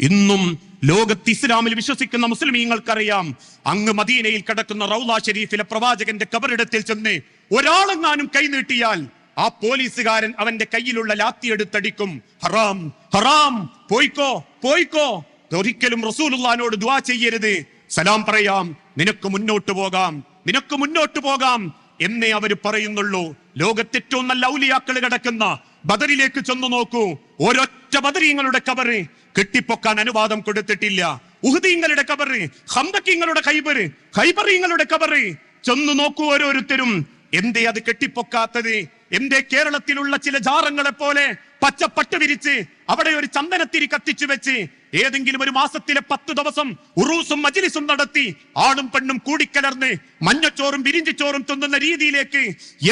ഇന്നും ലോകത്ത് ഇസ്ലാമിൽ വിശ്വസിക്കുന്ന മുസ്ലിമീങ്ങൾക്കറിയാം. അങ്ങ് മദീനയിൽ കിടക്കുന്ന റൗല ഷെരീഫിലെ പ്രവാചകന്റെ കബറിടത്തിൽ ചെന്ന് ഒരാളെങ്ങാനും കൈനീട്ടിയാൽ ആ പോലീസുകാരൻ അവന്റെ കയ്യിലുള്ള ലാത്തി എടുത്തടിക്കും. ഹറാം ഹറാം പോയിക്കോ പോയിക്കോ. ഒരിക്കലും റസൂലുള്ളാനോട് ദുആ ചെയ്യരുത്. സലാം പറയാം നിനക്ക് മുന്നോട്ട് പോകാം നിനക്ക് മുന്നോട്ട് പോകാം എന്നേ അവർ പറയുന്നുള്ളൂ. ലോകത്തെ ഏറ്റവും നല്ല ഔലിയാക്കൾ കിടക്കുന്ന ബദറിലേക്ക് ചെന്നു നോക്കൂ. ഒരൊറ്റ ബദരീങ്ങളുടെ കബറ്. കെട്ടിപ്പൊക്കാൻ അനുവാദം കൊടുത്തിട്ടില്ല. ഉഹദീങ്ങളുടെ കബറ് ഹന്തക്കിങ്ങളുടെ കൈബറ് ഹൈബറീങ്ങളുടെ കബറ്. ചെന്നു നോക്കൂ ഓരോരുത്തരും. എന്തേ അത് കെട്ടിപ്പൊക്കാത്തത്? എന്തേ കേരളത്തിലുള്ള ചില ജാറങ്ങളെ പോലെ പച്ചപ്പട്ട് വിരിച്ച് അവിടെ ഒരു ചന്ദനത്തിരി കത്തിച്ചു വെച്ച് ഏതെങ്കിലും ഒരു മാസത്തിലെ പത്ത് ദിവസം ഉറൂസും മജിലിസും നടത്തി ആണും പെണ്ണും കൂടിക്കലർന്ന് മഞ്ഞച്ചോറും വിരിഞ്ചിച്ചോറും തിന്നുന്ന രീതിയിലേക്ക്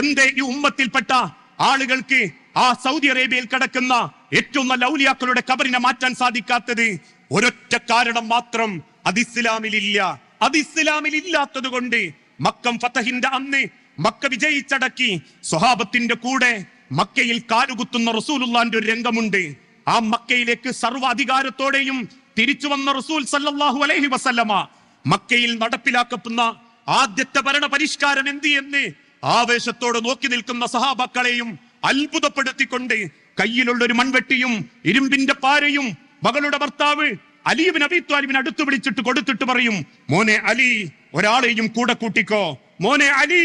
എന്തേ ഈ ഉമ്മത്തിൽപ്പെട്ട ആളുകൾക്ക് ആ സൗദി അറേബ്യയിൽ കിടക്കുന്ന ഏറ്റവും നല്ല ഔലിയാക്കളുടെ കബറിനെ മാറ്റാൻ സാധിക്കാത്തത് ഒരൊറ്റ കാരണം മാത്രം. അത് ഇസ്ലാമിലില്ല. അത് ഇസ്ലാമിൽ ഇല്ലാത്തത് കൊണ്ട് മക്കം ഫതഹിന്റെ അന്ന് മക്ക വിജയിച്ചടക്കി സ്വഹാബത്തിന്റെ കൂടെ മക്കയിൽ കാലുകുത്തുന്ന റസൂലുള്ളാന്റെ ഒരു രംഗമുണ്ട്. ആ മക്കയിലേക്ക് സർവ അധികാരത്തോടെയും തിരിച്ചു വന്ന റസൂൽ സല്ലാഹു അലൈഹി വസല്ലമ മക്കയിൽ നടപ്പിലാക്കപ്പെടുന്ന ആദ്യത്തെ ഭരണ പരിഷ്കാരം എന്ത് എന്ന് ആവേശത്തോടെ നോക്കി നിൽക്കുന്ന സഹാബാക്കളെയും അത്ഭുതപ്പെടുത്തിക്കൊണ്ട് കയ്യിലുള്ള ഒരു മൺവെട്ടിയും ഇരുമ്പിന്റെ പാരയും മകളുടെ ഭർത്താവ് അലീബിൻ അബിത്വാലിബിൻ അടുത്ത് വിളിച്ചിട്ട് കൊടുത്തിട്ട് പറയും മോനെ അലി ഒരാളെയും കൂടെ കൂട്ടിക്കോ. മോനെ അലി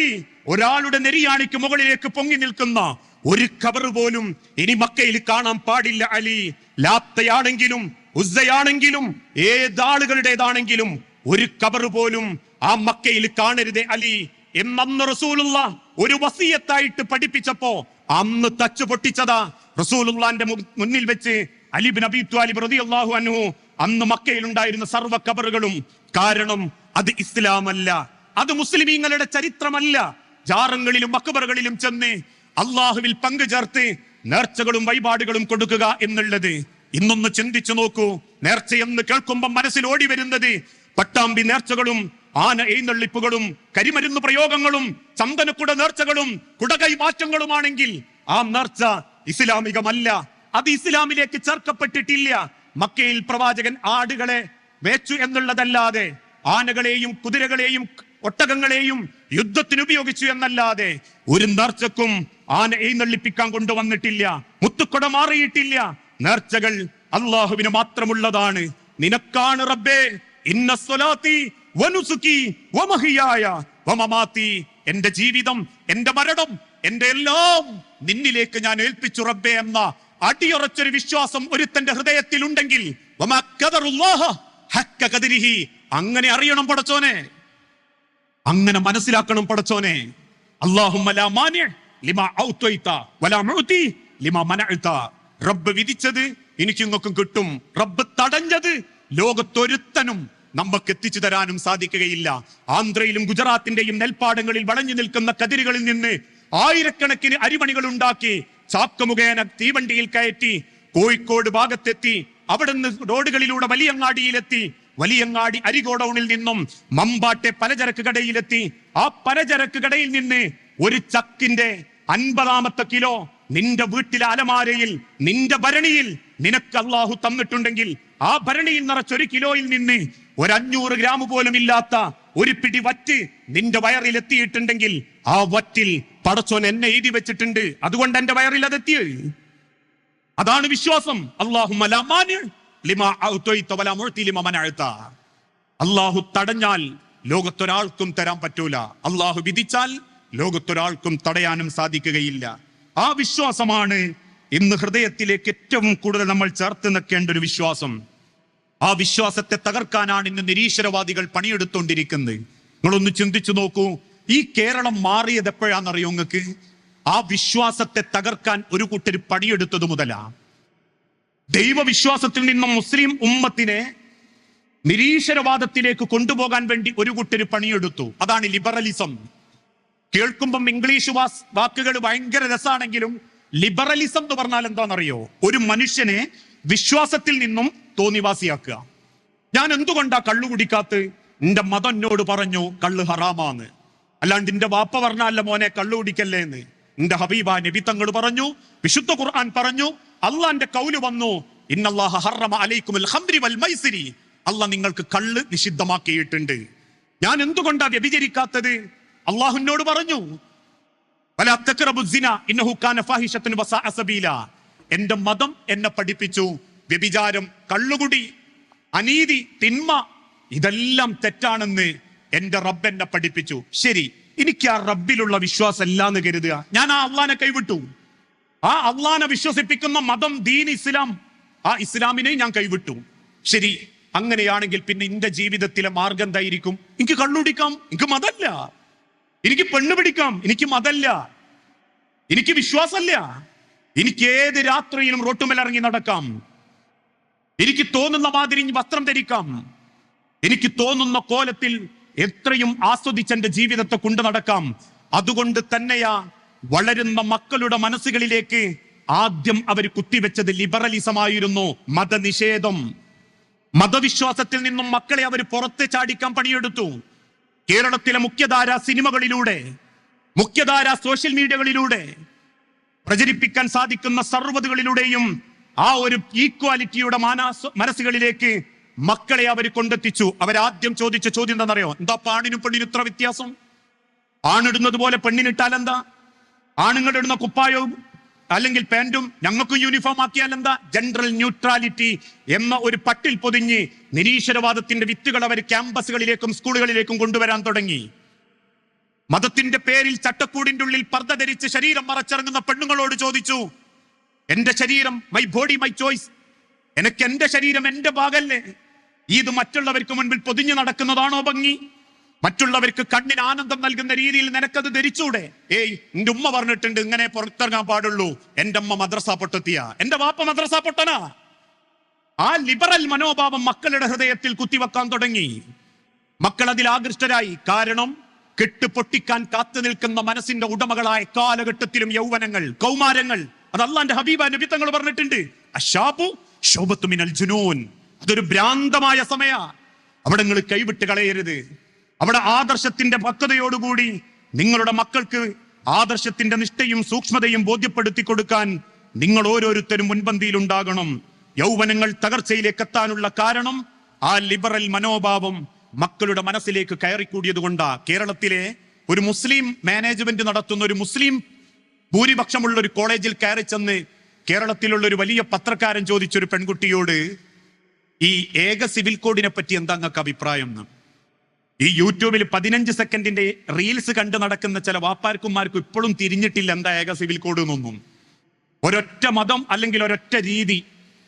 ഒരാളുടെ നെരിയാണിക്ക് മുകളിലേക്ക് പൊങ്ങി നിൽക്കുന്ന ഒരു കവർ പോലും ഇനി മക്കയിൽ കാണാൻ പാടില്ല അലി. ലാത്തയാണെങ്കിലും ഉസ്സയാണെങ്കിലും ഏതാളുകളുടേതാണെങ്കിലും ഒരു കബർ പോലും ആ മക്കയിൽ കാണരുതേ അലി. എന്നന്ന് റസൂലുള്ള ഒരു വസീയത്തായിട്ട് പഠിപ്പിച്ചപ്പോ അന്ന് തച്ചു പൊട്ടിച്ചതാ റസൂലുള്ളാന്റെ മുന്നിൽ വെച്ച് അലിബിൻ അബി ത്വാലിബ് റളിയല്ലാഹു അൻഹു അന്ന് മക്കയിൽ ഉണ്ടായിരുന്ന സർവ കബറുകളും കാരണം അത് ഇസ്ലാമല്ല അത് മുസ്ലിമീങ്ങളുടെ ചരിത്രമല്ല. ജാറങ്ങളിലും മക്കബറുകളിലും ചെന്ന് അള്ളാഹുവിൽ പങ്കു ചേർത്ത് നേർച്ചകളും വഴിപാടുകളും കൊടുക്കുക എന്നുള്ളത്. ഇന്നൊന്ന് ചിന്തിച്ചു നോക്കൂ നേർച്ചയെന്ന് കേൾക്കുമ്പോൾ മനസ്സിൽ ഓടി വരുന്നത് പട്ടാമ്പി നേർച്ചകളും ആന എഴുന്നള്ളിപ്പുകളും കരിമരുന്ന് പ്രയോഗങ്ങളും ചന്ദനക്കുട നേർച്ചകളും കുടകൈ മാറ്റങ്ങളുമാണെങ്കിൽ ആ നേർച്ച ഇസ്ലാമികമല്ല. അത് ഇസ്ലാമിലേക്ക് ചേർക്കപ്പെട്ടിട്ടില്ല. മക്കയിൽ പ്രവാചകൻ ആടുകളെ വേച്ചു എന്നുള്ളതല്ലാതെ ആനകളെയും കുതിരകളെയും ഒട്ടകങ്ങളെയും യുദ്ധത്തിന് ഉപയോഗിച്ചു എന്നല്ലാതെ ഒരു നേർച്ചക്കും ആന എഴുന്നള്ളിപ്പിക്കാൻ കൊണ്ടുവന്നിട്ടില്ല. മുത്തുക്കൊട മാറിയിട്ടില്ല. നേർച്ചകൾ അള്ളാഹുവിന് മാത്രമുള്ളതാണ്. നിനക്കാണ് റബ്ബേ. ഇന്ന സ്വലാത്തി വനുസുക്കി വമഹിയായ വമമാത്തി എന്റെ ജീവിതം എന്റെ മരണം എന്റെ എല്ലാം നിന്നിലേക്ക് ഞാൻ ഏൽപ്പിച്ചു റബ്ബേ എന്ന അടിയുറച്ചൊരു വിശ്വാസം ഒരുത്തന്റെ ഹൃദയത്തിൽ ഉണ്ടെങ്കിൽ. അങ്ങനെ അറിയണം പടച്ചോനെ. അങ്ങനെ മനസ്സിലാക്കണം പടച്ചോനെ. റബ്ബ് വിധിച്ചത് എനിക്ക് കിട്ടും. റബ്ബ് തടഞ്ഞത് ലോകത്തൊരുത്തനും നമുക്ക് എത്തിച്ചു തരാനും സാധിക്കുകയില്ല. ആന്ധ്രയിലും ഗുജറാത്തിന്റെയും നെൽപ്പാടങ്ങളിൽ വളഞ്ഞു നിൽക്കുന്ന കതിരുകളിൽ നിന്ന് ആയിരക്കണക്കിന് അരിമണികൾ ഉണ്ടാക്കി ചാക്ക മുഖേന തീവണ്ടിയിൽ കയറ്റി കോഴിക്കോട് ഭാഗത്തെത്തി അവിടുന്ന് റോഡുകളിലൂടെ വലിയങ്ങാടിയിലെത്തി വലിയങ്ങാടി അരിഗോഡൌണിൽ നിന്നും മമ്പാട്ടെ പലചരക്ക് കടയിലെത്തി. ആ പലചരക്ക് കടയിൽ നിന്ന് ഒരു ചക്കിന്റെ അൻപതാമത്തെ കിലോ നിന്റെ വീട്ടിലെ അലമാരയിൽ നിന്റെ ഭരണിയിൽ നിനക്ക് അള്ളാഹു തന്നിട്ടുണ്ടെങ്കിൽ ആ ഭരണിയിൽ നിറച്ചൊരു കിലോയിൽ നിന്ന് ഒരു അഞ്ഞൂറ് ഗ്രാം പോലും ഇല്ലാത്ത ഒരു പിടി വറ്റ് നിന്റെ വയറിൽ എത്തിയിട്ടുണ്ടെങ്കിൽ ആ വറ്റിൽ പടച്ചോൻ എന്നെ എഴുതി വെച്ചിട്ടുണ്ട്. അതുകൊണ്ട് എന്റെ വയറിൽ അതെത്തിയേ അതാണ് വിശ്വാസം. അള്ളാഹു തടഞ്ഞാൽ ലോകത്തൊരാൾക്കും തരാൻ പറ്റൂല. അള്ളാഹു വിധിച്ചാൽ ലോകത്തൊരാൾക്കും തടയാനും സാധിക്കുകയില്ല. ആ വിശ്വാസമാണ് ഇന്ന് ഹൃദയത്തിലേക്ക് ഏറ്റവും കൂടുതൽ നമ്മൾ ചേർത്ത് നിൽക്കേണ്ട ഒരു വിശ്വാസം. ആ വിശ്വാസത്തെ തകർക്കാനാണ് ഇന്ന് നിരീശ്വരവാദികൾ പണിയെടുത്തുകൊണ്ടിരിക്കുന്നത് നിങ്ങളൊന്ന് ചിന്തിച്ചു നോക്കൂ ഈ കേരളം മാറിയത് എപ്പോഴാണെന്നറിയോ നിങ്ങൾക്ക്? ആ വിശ്വാസത്തെ തകർക്കാൻ ഒരു കൂട്ടർ പണിയെടുത്തത് മുതലാ. ദൈവവിശ്വാസത്തിൽ നിന്നും മുസ്ലിം ഉമ്മത്തിനെ നിരീശ്വരവാദത്തിലേക്ക് കൊണ്ടുപോകാൻ വേണ്ടി ഒരു കൂട്ടർ പണിയെടുത്തു. അതാണ് ലിബറലിസം. കേൾക്കുമ്പം ഇംഗ്ലീഷ് വാക്കുകൾ ഭയങ്കര രസാണെങ്കിലും ലിബറലിസം എന്ന് പറഞ്ഞാൽ എന്താണെന്നറിയോ? ഒരു മനുഷ്യനെ വിശ്വാസത്തിൽ നിന്നും തോന്നിവാസിയാക്കുക. ഞാൻ എന്തുകൊണ്ടാ കള്ളു കുടിക്കാത്ത? നിന്റെ മതം എന്നോട് പറഞ്ഞു കള്ള് ഹറാമാന്ന് അല്ലാണ്ട് നിന്റെ വാപ്പ പറഞ്ഞല്ല മോനെ കള്ളു കുടിക്കല്ലേ എന്ന് നിന്റെ ഹബീബ നബി തങ്ങൾ പറഞ്ഞു വിശുദ്ധ ഖുർആൻ പറഞ്ഞു അള്ളാന്റെ കൗൽ വന്നു ഇന്നല്ലാഹ ഹറമ വൽ മൈസിരി. നിങ്ങൾക്ക് കള്ള് നിഷിദ്ധമാക്കിയിട്ടുണ്ട്. ഞാൻ എന്തുകൊണ്ടാ വ്യഭിചരിക്കാത്തത്? അള്ളാഹുനോട് പറഞ്ഞു എന്റെ മതം എന്നെ പഠിപ്പിച്ചു. വ്യഭിചാരം കള്ളുകുടി അനീതി തിന്മ ഇതെല്ലാം തെറ്റാണെന്ന് എന്റെ റബ്ബ് എന്നെ പഠിപ്പിച്ചു. ശരി എനിക്ക് ആ റബ്ബിലുള്ള വിശ്വാസം അല്ലാന്ന് കരുതുക. ഞാൻ ആ അള്ളാനെ കൈവിട്ടു. ആ അള്ളാനെ വിശ്വസിപ്പിക്കുന്ന മതം ദീൻ ഇസ്ലാം ആ ഇസ്ലാമിനെ ഞാൻ കൈവിട്ടു. ശരി അങ്ങനെയാണെങ്കിൽ പിന്നെ എന്റെ ജീവിതത്തിലെ മാർഗം എന്തായിരിക്കും? എനിക്ക് കള്ളുടിക്കാം എനിക്ക് മതല്ല. എനിക്ക് പെണ്ണ് പിടിക്കാം. എനിക്ക് മതല്ല. എനിക്ക് വിശ്വാസമല്ല എനിക്ക് ഏത് രാത്രിയിലും റോട്ടുമേലിറങ്ങി നടക്കാം. എനിക്ക് തോന്നുന്ന മാതിരി വസ്ത്രം ധരിക്കാം. എനിക്ക് തോന്നുന്ന കോലത്തിൽ എത്രയും ആസ്വദിച്ച് എന്റെ ജീവിതത്തെ കൊണ്ടു നടക്കാം. അതുകൊണ്ട് തന്നെയാ വളരുന്ന മക്കളുടെ മനസ്സുകളിലേക്ക് ആദ്യം അവർ കുത്തിവെച്ചത് ലിബറലിസമായിരുന്നു. മതനിഷേധം. മതവിശ്വാസത്തിൽ നിന്നും മക്കളെ അവർ പുറത്തെ ചാടിക്കാൻ പണിയെടുത്തു. കേരളത്തിലെ മുഖ്യധാര സിനിമകളിലൂടെ മുഖ്യധാര സോഷ്യൽ മീഡിയകളിലൂടെ പ്രചരിപ്പിക്കാൻ സാധിക്കുന്ന സർവതുകളിലൂടെയും ആ ഒരു ഈക്വാലിറ്റിയുടെ മാനസ മനസ്സുകളിലേക്ക് മക്കളെ അവർ കൊണ്ടെത്തിച്ചു. അവരാദ്യം ചോദിച്ച ചോദ്യം എന്താണെന്നറിയോ? എന്താ പാണിനും പെണ്ണിനും ഇത്ര വ്യത്യാസം? ആണിടുന്നത് പോലെ പെണ്ണിനിട്ടാൽ എന്താ ആണുങ്ങളിടുന്ന കുപ്പായവും അല്ലെങ്കിൽ പാന്റും ഞങ്ങൾക്കും യൂണിഫോം ആക്കിയാൽ എന്താ? ജനറൽ ന്യൂട്രാലിറ്റി എന്ന ഒരു പട്ടിൽ പൊതിഞ്ഞ് നിരീശ്വരവാദത്തിന്റെ വിത്തുകൾ അവർ ക്യാമ്പസുകളിലേക്കും സ്കൂളുകളിലേക്കും കൊണ്ടുവരാൻ തുടങ്ങി. മതത്തിന്റെ പേരിൽ ചട്ടക്കൂടിന്റെ ഉള്ളിൽ പർദ്ദ ധരിച്ച് ശരീരം മറച്ചിറങ്ങുന്ന പെണ്ണുങ്ങളോട് ചോദിച്ചു എന്റെ ശരീരം മൈ ബോഡി മൈ ചോയ്സ് എനിക്ക് എന്റെ ശരീരം എന്റെ ഭാഗല്ലേ? ഇത് മറ്റുള്ളവർക്ക് മുൻപിൽ പൊതിഞ്ഞു നടക്കുന്നതാണോ ഭംഗി? മറ്റുള്ളവർക്ക് കണ്ണിന് ആനന്ദം നൽകുന്ന രീതിയിൽ നിനക്കത് ധരിച്ചൂടെ? ഏയ് എന്റെ ഉമ്മ പറഞ്ഞിട്ടുണ്ട് ഇങ്ങനെ പുറത്തിറങ്ങാൻ പാടുള്ളൂ. എന്റെ അമ്മ മദ്രസ പൊട്ടെത്തിയ. എന്റെ വാപ്പ മദ്രസ പൊട്ടനാ. ആ ലിബറൽ മനോഭാവം മക്കളുടെ ഹൃദയത്തിൽ കുത്തിവെക്കാൻ തുടങ്ങി. മക്കൾ അതിൽ ആകൃഷ്ടരായി. കാരണം കെട്ട് പൊട്ടിക്കാൻ കാത്തു നിൽക്കുന്ന മനസ്സിന്റെ ഉടമകളായ കാലഘട്ടത്തിലും യൗവനങ്ങൾ കൗമാരങ്ങൾ. അത് ഹബീബ നബി തങ്ങൾ പറഞ്ഞിട്ടുണ്ട്. ജുനൂൻ. അതൊരു ഭ്രാന്തമായ സമയ. അവിടെ നിങ്ങൾ കൈവിട്ട് കളയരുത്. അവിടെ ആദർശത്തിന്റെ പക്വതയോടുകൂടി നിങ്ങളുടെ മക്കൾക്ക് ആദർശത്തിന്റെ നിഷ്ഠയും സൂക്ഷ്മതയും ബോധ്യപ്പെടുത്തി കൊടുക്കാൻ നിങ്ങൾ ഓരോരുത്തരും മുൻപന്തിയിൽ ഉണ്ടാകണം. യൗവനങ്ങൾ തകർച്ചയിലേക്ക് എത്താനുള്ള കാരണം ആ ലിബറൽ മനോഭാവം മക്കളുടെ മനസ്സിലേക്ക് കയറിക്കൂടിയത് കൊണ്ടാ. കേരളത്തിലെ ഒരു മുസ്ലിം മാനേജ്മെന്റ് നടത്തുന്ന ഒരു മുസ്ലിം ഭൂരിപക്ഷമുള്ള ഒരു കോളേജിൽ കയറി ചെന്ന് കേരളത്തിലുള്ള ഒരു വലിയ പത്രക്കാരൻ ചോദിച്ചൊരു പെൺകുട്ടിയോട് ഈ ഏക സിവിൽ കോഡിനെ പറ്റി എന്താ നിങ്ങൾക്ക് അഭിപ്രായം? എന്ന്. ഈ യൂട്യൂബിൽ പതിനഞ്ച് സെക്കൻഡിന്റെ റീൽസ് കണ്ടു നടക്കുന്ന ചില വാപ്പാർക്കുമാർക്കും ഇപ്പോഴും തിരിഞ്ഞിട്ടില്ല എന്താ ഏക സിവിൽ കോഡ് എന്നൊന്നും. ഒരൊറ്റ മതം അല്ലെങ്കിൽ ഒരൊറ്റ രീതി.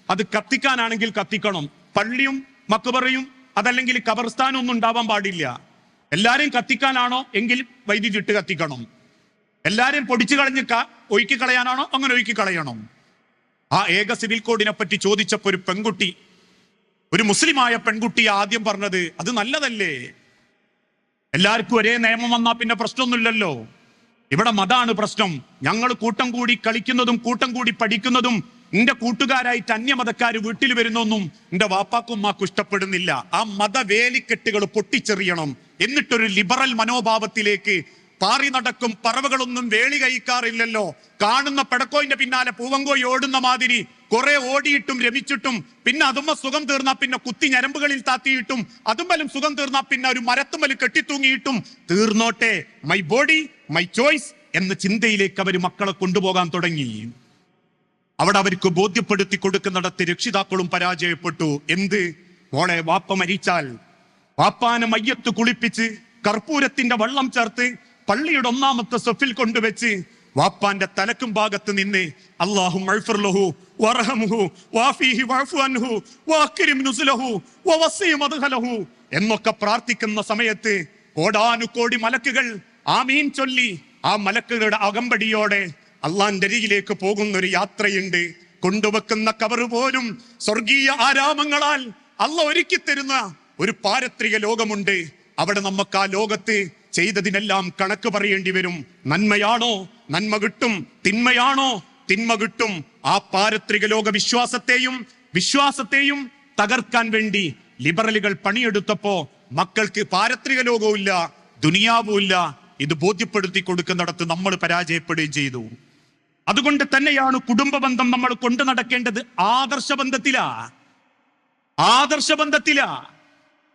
അത് കത്തിക്കാനാണെങ്കിൽ കത്തിക്കണം. പള്ളിയും മക്കുപറയും അതല്ലെങ്കിൽ കബർസ്ഥാനും ഒന്നും ഉണ്ടാവാൻ പാടില്ല. എല്ലാരെയും കത്തിക്കാനാണോ എങ്കിൽ വൈദ്യുതി ഇട്ട് കത്തിക്കണം. എല്ലാരെയും പൊടിച്ചു കളഞ്ഞ് ഒഴുക്കി കളയാനാണോ? അങ്ങനെ ഒഴുക്കി കളയണം. ആ ഏക സിവിൽ കോഡിനെ പറ്റി ചോദിച്ചപ്പോ ഒരു പെൺകുട്ടി ഒരു മുസ്ലിമായ പെൺകുട്ടി ആദ്യം പറഞ്ഞത് അത് നല്ലതല്ലേ? എല്ലാവർക്കും ഒരേ നിയമം വന്നാൽ പിന്നെ പ്രശ്നമൊന്നുമില്ലല്ലോ. ഇവിടെ മതാണ് പ്രശ്നം. ഞങ്ങൾ കൂട്ടം കൂടി കളിക്കുന്നതും കൂട്ടം കൂടി പഠിക്കുന്നതും എന്റെ കൂട്ടുകാരായിട്ട് അന്യമതക്കാർ വീട്ടിൽ വരുന്നൊന്നും എന്റെ വാപ്പാക്കും മാക്കും ഇഷ്ടപ്പെടുന്നില്ല. ആ മതവേലിക്കെട്ടുകൾ പൊട്ടിച്ചെറിയണം. എന്നിട്ടൊരു ലിബറൽ മനോഭാവത്തിലേക്ക് പാറി നടക്കും പറവകളൊന്നും വേളി കഴിക്കാറില്ലല്ലോ. കാണുന്ന പെടക്കോയിന്റെ പിന്നാലെ പൂവങ്കോയി ഓടുന്ന മാതിരി കുറെ ഓടിയിട്ടും രമിച്ചിട്ടും പിന്നെ അതുമ്മ സുഖം തീർന്നാ പിന്നെ കുത്തി ഞരമ്പുകളിൽ താത്തിയിട്ടും അതുമ്പലും സുഖം തീർന്നാ പിന്നെ ഒരു മരത്തുമ്മൽ കെട്ടിത്തൂങ്ങിയിട്ടും തീർന്നോട്ടെ മൈ ബോഡി മൈ ചോയ്സ് എന്ന ചിന്തയിലേക്ക് അവർ മക്കളെ കൊണ്ടുപോകാൻ തുടങ്ങി. അവിടെ അവർക്ക് ബോധ്യപ്പെടുത്തി കൊടുക്കുന്നിടത്ത് രക്ഷിതാക്കളും പരാജയപ്പെട്ടു. എന്ത്? മോളെ വാപ്പ മരിച്ചാൽ. വാപ്പാനെ മയ്യത്ത് കുളിപ്പിച്ച് കർപ്പൂരത്തിന്റെ വെള്ളം ചേർത്ത് പള്ളിയുടെ ഒന്നാമത്തെ സൊഫിൽ കൊണ്ടുവച്ച് വാപ്പാന്റെ തലക്കും ഭാഗത്ത് നിന്ന് അള്ളാഹു എന്നൊക്കെ പ്രാർത്ഥിക്കുന്ന സമയത്ത് കോടാനുകോടി മലക്കുകൾ ആമീൻ ചൊല്ലി ആ മലക്കുകളുടെ അകമ്പടിയോടെ അള്ളാന്റെ അരികിലേക്ക് പോകുന്ന ഒരു യാത്രയുണ്ട്. കൊണ്ടുവെക്കുന്ന കവർ പോലും സ്വർഗീയ ആരാമങ്ങളാൽ അല്ല ഒരുക്കി തരുന്ന ഒരു പാരത്രിക ലോകമുണ്ട്. അവിടെ നമുക്ക് ആ ലോകത്ത് ചെയ്തതിനെല്ലാം കണക്ക് പറയേണ്ടി വരും. നന്മയാണോ? നന്മ കിട്ടും. തിന്മയാണോ? തിന്മ കിട്ടും. ആ പാരത്രിക ലോക വിശ്വാസത്തെയും വിശ്വാസത്തെയും തകർക്കാൻ വേണ്ടി ലിബറലുകൾ പണിയെടുത്തപ്പോ മക്കൾക്ക് പാരത്രിക ലോകവും ഇല്ല ദുനിയാവും ഇല്ല. ഇത് ബോധ്യപ്പെടുത്തി കൊടുക്കുന്നിടത്ത് നമ്മൾ പരാജയപ്പെടുകയും ചെയ്തു. അതുകൊണ്ട് തന്നെയാണ് കുടുംബ ബന്ധം നമ്മൾ കൊണ്ടു നടക്കേണ്ടത് ആദർശ ബന്ധത്തിലാ ആദർശ ബന്ധത്തിലാ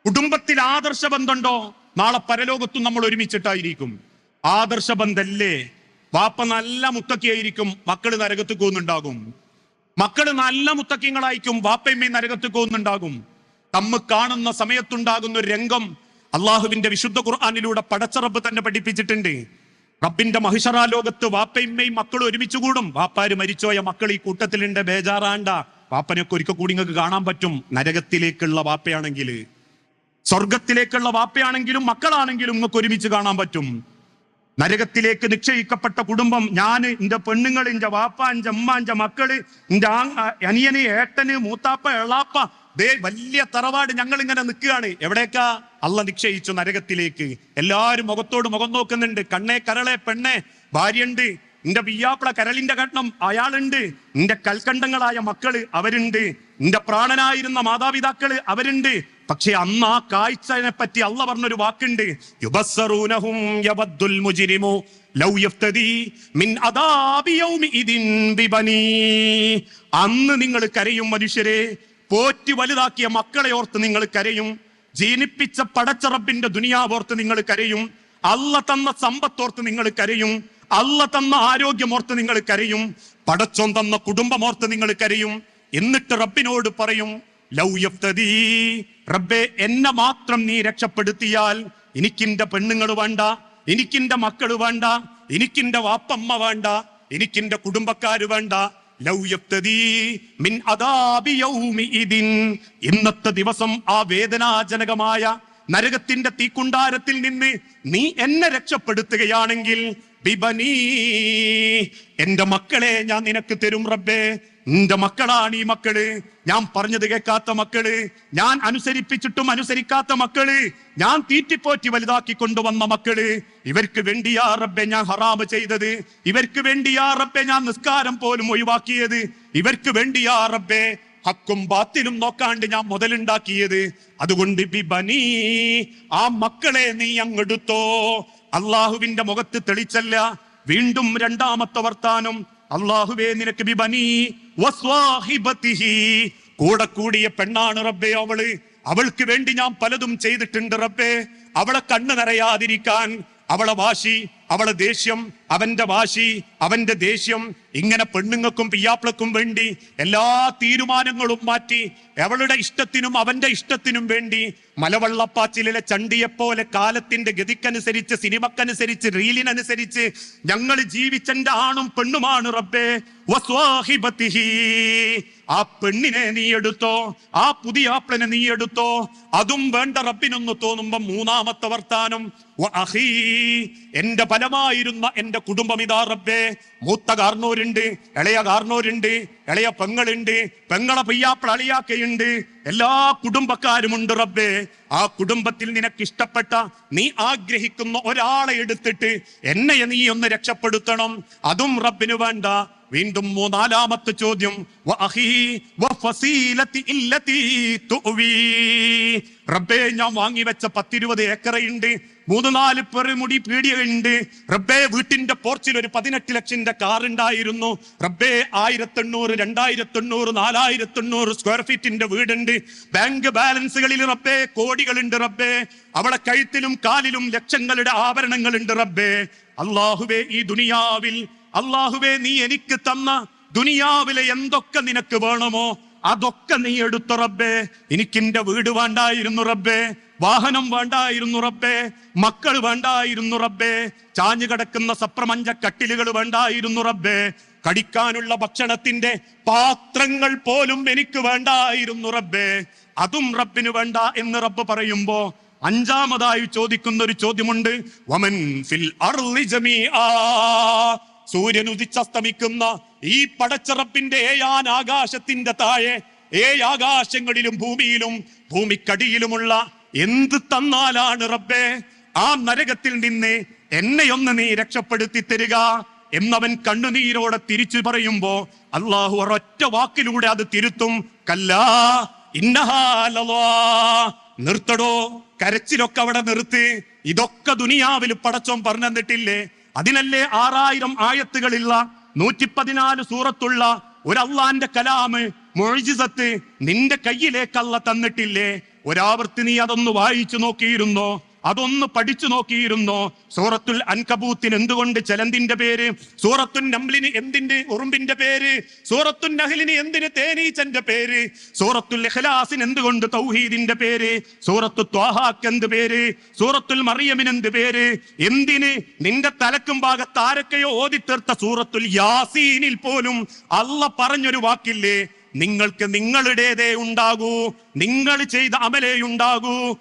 കുടുംബത്തിൽ ആദർശ ബന്ധമുണ്ടോ നാളെ പരലോകത്തും നമ്മൾ ഒരുമിച്ചിട്ടായിരിക്കും. ആദർശ ബന്ധല്ലേ വാപ്പ നല്ല മുത്തക്കിയായിരിക്കും മക്കൾ നരകത്ത് പോകുന്നുണ്ടാകും. മക്കൾ നല്ല മുത്തക്കിങ്ങളായിരിക്കും വാപ്പയമ്മയും നരകത്ത് പോകുന്നുണ്ടാകും. തമ്മ് കാണുന്ന സമയത്തുണ്ടാകുന്ന ഒരു രംഗം അള്ളാഹുവിന്റെ വിശുദ്ധ ഖുർആാനിലൂടെ പടച്ചറബ് തന്നെ പഠിപ്പിച്ചിട്ടുണ്ട്. റബ്ബിന്റെ മഹിഷറാ ലോകത്ത് വാപ്പയമ്മയും മക്കളും ഒരുമിച്ച് കൂടും. വാപ്പാര് മരിച്ചോയ മക്കൾ ഈ കൂട്ടത്തിലുണ്ട് ബേജാറാണ്ട. വാപ്പനൊക്കെ ഒരിക്കൽ കൂടി നിങ്ങൾക്ക് കാണാൻ പറ്റും. നരകത്തിലേക്കുള്ള വാപ്പയാണെങ്കിൽ. സ്വർഗത്തിലേക്കുള്ള വാപ്പയാണെങ്കിലും മക്കളാണെങ്കിലും നിങ്ങൾക്ക് ഒരുമിച്ച് കാണാൻ പറ്റും. നരകത്തിലേക്ക് നിക്ഷയിക്കപ്പെട്ട കുടുംബം ഞാൻ എന്റെ പെണ്ണുങ്ങൾ എന്റെ വാപ്പ എന്റെ അമ്മ എന്റെ മക്കൾ എന്റെ ആ അനിയന് ഏട്ടന് മൂത്താപ്പ എളാപ്പ ദേ വലിയ തറവാട് ഞങ്ങൾ ഇങ്ങനെ നിൽക്കുകയാണ്. എവിടേക്കാ? അല്ല നിക്ഷയിച്ചു നരകത്തിലേക്ക്. എല്ലാരും മുഖത്തോട് മുഖം നോക്കുന്നുണ്ട്. കണ്ണേ കരളെ പെണ്ണെ ഭാര്യയുണ്ട്. നിന്റെ പിയ്യാപ്പിള കരളിന്റെ കണ്ണം അയാളുണ്ട്. നിന്റെ കൽക്കണ്ടങ്ങളായ മക്കൾ അവരുണ്ട്. നിന്റെ പ്രാണനായിരുന്ന മാതാപിതാക്കൾ അവരുണ്ട്. പക്ഷെ അന്ന് ആ കാഴ്ചനെ പറ്റി അല്ല പറഞ്ഞൊരു വാക്കുണ്ട്. അന്ന് നിങ്ങൾ കരയും മനുഷ്യരെ പോറ്റി വലുതാക്കിയ മക്കളെ ഓർത്ത് നിങ്ങൾ കരയും ജീനിപ്പിച്ച പടച്ചറബിന്റെ ദുനിയാവോർത്ത് നിങ്ങൾ കരയും അല്ല തന്ന സമ്പത്തോർത്ത് നിങ്ങൾ കരയും അല്ല തന്ന ആരോഗ്യമോർത്ത് നിങ്ങൾ കരയും പടച്ചോൻ തന്ന കുടുംബമോർത്ത് നിങ്ങൾ കരയും. എന്നിട്ട് റബ്ബിനോട് പറയും ലൗ റബ്ബെ എന്നെ മാത്രം നീ രക്ഷപ്പെടുത്തിയാൽ എനിക്കിന്റെ പെണ്ണുങ്ങൾ വേണ്ട എനിക്കിന്റെ മക്കൾ വേണ്ട എനിക്കിന്റെ വാപ്പമ്മ വേണ്ട എനിക്കിന്റെ കുടുംബക്കാര് വേണ്ട. മിൻ ഇന്നത്തെ ദിവസം ആ വേദനാജനകമായ നരകത്തിന്റെ തീക്കുണ്ടാരത്തിൽ നിന്ന് നീ എന്നെ രക്ഷപ്പെടുത്തുകയാണെങ്കിൽ ബിബനീ എന്റെ മക്കളെ ഞാൻ നിനക്ക് തരും റബ്ബേ. നിന്റെ മക്കളാണ് ഈ മക്കൾ. ഞാൻ പറഞ്ഞത് കേൾക്കാത്ത മക്കൾ. ഞാൻ അനുസരിപ്പിച്ചിട്ടും അനുസരിക്കാത്ത മക്കൾ. ഞാൻ തീറ്റിപ്പോറ്റി വലുതാക്കി കൊണ്ടുവന്ന മക്കൾ. ഇവർക്ക് വേണ്ടിയാ റബ്ബെ ഞാൻ ഹറാമ് ചെയ്തത്. ഇവർക്ക് വേണ്ടിയാ റബ്ബെ ഞാൻ നിസ്കാരം പോലും ഒഴിവാക്കിയത്. ഇവർക്ക് വേണ്ടിയാ റബ്ബെ ഹക്കും ബാത്തിലും നോക്കാണ്ട് ഞാൻ മുതലുണ്ടാക്കിയത്. അതുകൊണ്ട് ബിബനീ ആ മക്കളെ നീ അങ്ങെടുത്തോ അള്ളാഹുവിന്റെ മുഖത്ത് തെളിച്ചല്ല. വീണ്ടും രണ്ടാമത്തെ വർത്താനം അള്ളാഹുവേ നിനക്ക് ബിബനി കൂടെ കൂടിയ പെണ്ണാണ് റബ്ബേ അവൾ. അവൾക്ക് വേണ്ടി ഞാൻ പലതും ചെയ്തിട്ടുണ്ട് റബ്ബേ. അവളെ കണ്ണു നിറയാതിരിക്കാൻ അവളെ വാശി അവളെ ദേഷ്യം അവന്റെ വാശി അവന്റെ ദേഷ്യം ഇങ്ങനെ പെണ്ണുങ്ങൾക്കും പിയ്യാപ്പിളക്കും വേണ്ടി എല്ലാ തീരുമാനങ്ങളും മാറ്റി അവളുടെ ഇഷ്ടത്തിനും അവന്റെ ഇഷ്ടത്തിനും വേണ്ടി മലവള്ളപ്പാച്ചിലെ ചണ്ടിയെപ്പോലെ കാലത്തിന്റെ ഗതിക്കനുസരിച്ച് സിനിമക്കനുസരിച്ച് റീലിനനുസരിച്ച് ഞങ്ങൾ ജീവിച്ചെന്റെ ആണും പെണ്ണുമാണ് റബ്ബേ. ആ പെണ്ണിനെ നീ എടുത്തോ? ആ പുതിയ ആപ്പിളിനെ നീ എടുത്തോ? അതും വേണ്ട റബ്ബിനൊന്ന് തോന്നുമ്പോ മൂന്നാമത്തെ വർത്താനം. എന്റെ ഫലമായിരുന്ന എന്റെ കുടുംബം ഇതാ റബ്ബേ. മൂത്ത കാർന്നോരുണ്ട് ഇളയ കാർന്നോരുണ്ട് ഇളയ പെങ്ങളുണ്ട് പെങ്ങളെ പെയ്യാപ്പിള അളിയാക്കയുണ്ട്. എല്ലാ കുടുംബക്കാരുമുണ്ട് റബ്ബേ. ആ കുടുംബത്തിൽ നിനക്ക് ഇഷ്ടപ്പെട്ട നീ ആഗ്രഹിക്കുന്ന ഒരാളെ എടുത്തിട്ട് എന്നെ നീ ഒന്ന് രക്ഷപ്പെടുത്തണം. അതും റബ്ബിന് വേണ്ട. വീണ്ടും മൂന്നാലാമത്തെ ചോദ്യം. റബ്ബേ ഞാൻ വാങ്ങി വെച്ച പത്തിരുപത് ഏക്കറയുണ്ട്. മൂന്ന് നാല് പെറുമുടി പീടിയുണ്ട് റബ്ബേ വീട്ടിന്റെ പോർച്ചിൽ ഒരു പതിനെട്ട് ലക്ഷത്തിന്റെ കാർ ഉണ്ടായിരുന്നു. റബ്ബേ ആയിരത്തി എണ്ണൂറ് രണ്ടായിരത്തി എണ്ണൂറ് നാലായിരത്തി എണ്ണൂറ് സ്ക്വയർ ഫീറ്റിന്റെ വീടുണ്ട്. ബാങ്ക് ബാലൻസുകളിൽ റബ്ബേ കോടികളുണ്ട് റബ്ബേ. അവളെ കഴുത്തിലും കാലിലും ലക്ഷങ്ങളുടെ ആഭരണങ്ങളുണ്ട് റബ്ബേ. അള്ളാഹുവേ ഈ ദുനിയാവിൽ അള്ളാഹുവേ നീ എനിക്ക് തന്ന ദുനിയാവിലെ എന്തൊക്കെ നിനക്ക് വേണമോ അതൊക്കെ നീ എടുത്ത റബ്ബേ. എനിക്കിന്റെ വീട് വേണ്ടായിരുന്നു റബ്ബേ. വാഹനം വേണ്ടായിരുന്നു റബ്ബേ. മക്കൾ വേണ്ടായിരുന്നു റബ്ബേ. ചാഞ്ഞു കിടക്കുന്ന സപ്രമഞ്ച കട്ടിലുകൾ വേണ്ടായിരുന്നു റബ്ബേ. കടിക്കാനുള്ള ഭക്ഷണത്തിന്റെ പാത്രങ്ങൾ പോലും എനിക്ക് വേണ്ടായിരുന്നു റബ്ബേ. അതും റബ്ബിന് വേണ്ട എന്ന് റബ്ബ് പറയുമ്പോ അഞ്ചാമതായി ചോദിക്കുന്ന ഒരു ചോദ്യമുണ്ട്. വമൻ ഫിൽ സൂര്യൻ ഉദിച്ചസ്തമിക്കുന്ന ഈ പടച്ചറപ്പിന്റെ ഏയാൻ ആകാശത്തിന്റെ താഴെ ഏഴ് ആകാശങ്ങളിലും ഭൂമിയിലും ഭൂമിക്കടിയിലുമുള്ള എന്ത് തന്നാലാണ് റബ്ബേ? ആ നരകത്തിൽ നിന്ന് എന്നെയൊന്ന് നീ രക്ഷപ്പെടുത്തി തരിക എന്നവൻ കണ്ണുനീരോടെ തിരിച്ചു പറയുമ്പോ അള്ളാഹു ഒരൊറ്റ വാക്കിലൂടെ അത് തിരുത്തും. കല്ലാ ഇന്നഹാലോ നിർത്തടോ കരച്ചിലൊക്കെ അവിടെ നിർത്ത്. ഇതൊക്കെ ദുനിയാവിൽ പടച്ചോം പറഞ്ഞു തന്നിട്ടില്ലേ അതിനല്ലേ ആറായിരം ആയത്തുകളുള്ള നൂറ്റി പതിനാല് സൂറത്തുള്ള ഒരു അള്ളാന്റെ കലാമ് മൊഴിജിസത്ത് നിന്റെ കയ്യിലേക്കല്ല തന്നിട്ടില്ലേ? ഒരാവർത്തി നീ അതൊന്ന് വായിച്ചു നോക്കിയിരുന്നോ? അതൊന്ന് പഠിച്ചു നോക്കിയിരുന്നോ? സൂറത്തുൽ അൻകബൂത്തിന് എന്തുകൊണ്ട് ചെലന്തിന്റെ പേര്? സൂറത്തുൻ നംലിന് എന്തിന്റെ ഉറുമ്പിന്റെ പേര്? സൂറത്തുൻ നഹലിന് എന്തിന് തേനീച്ചന്റെ പേര്? സൂറത്തുൽ ഇഖ്ലാസിന് എന്തുകൊണ്ട് തൗഹീദിന്റെ പേര്? സൂറത്തു ത്വാഹാക്ക് എന്ത് പേര്? സൂറത്തുൽ മറിയമിന് എന്ത് പേര്? എന്തിന്? നിന്റെ തലക്കും ഭാഗത്ത് ആരൊക്കെയോ ഓതിത്തീർത്ത സൂറത്തുൽ യാസീനിൽ പോലും അല്ല പറഞ്ഞൊരു വാക്കില്ലേ? നിങ്ങൾക്ക് നിങ്ങളുടേതേ ഉണ്ടാകൂ. നിങ്ങൾ ചെയ്ത അമലേ ഉണ്ടാകൂ.